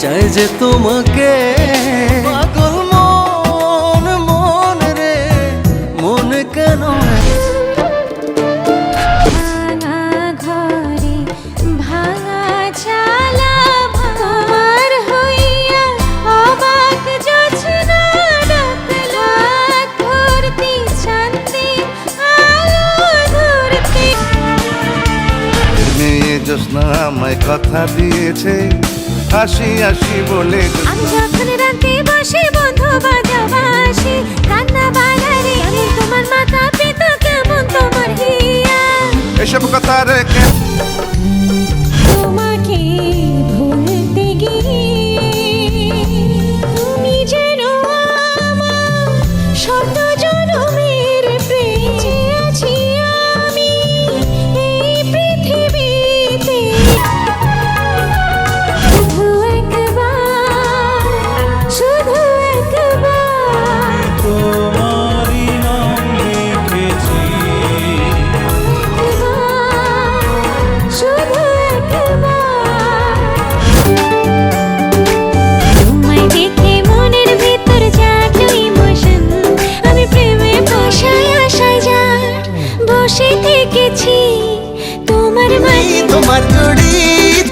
যে তোমাকে। পাগল মন মন রে মন কেন? জোসনা আমায় কথা দিয়েছে। হাসি হাসি বলে আমি যখন রাতে বসে বন্ধু বাজাবাসি কান্না আমি তোমার মাথা পিতা কেমন তোমার হিয়া? এসব কথা রেখে বসে থেকেছি। তোমার মাঝে তোমার জুড়ি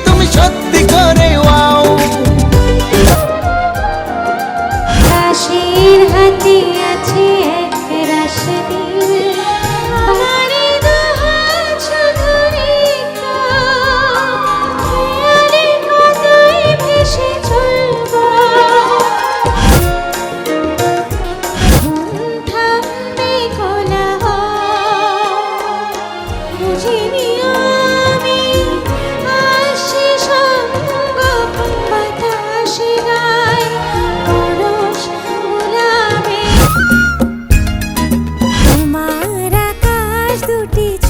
তুমি সত্যি করে ওয়াও। মাটি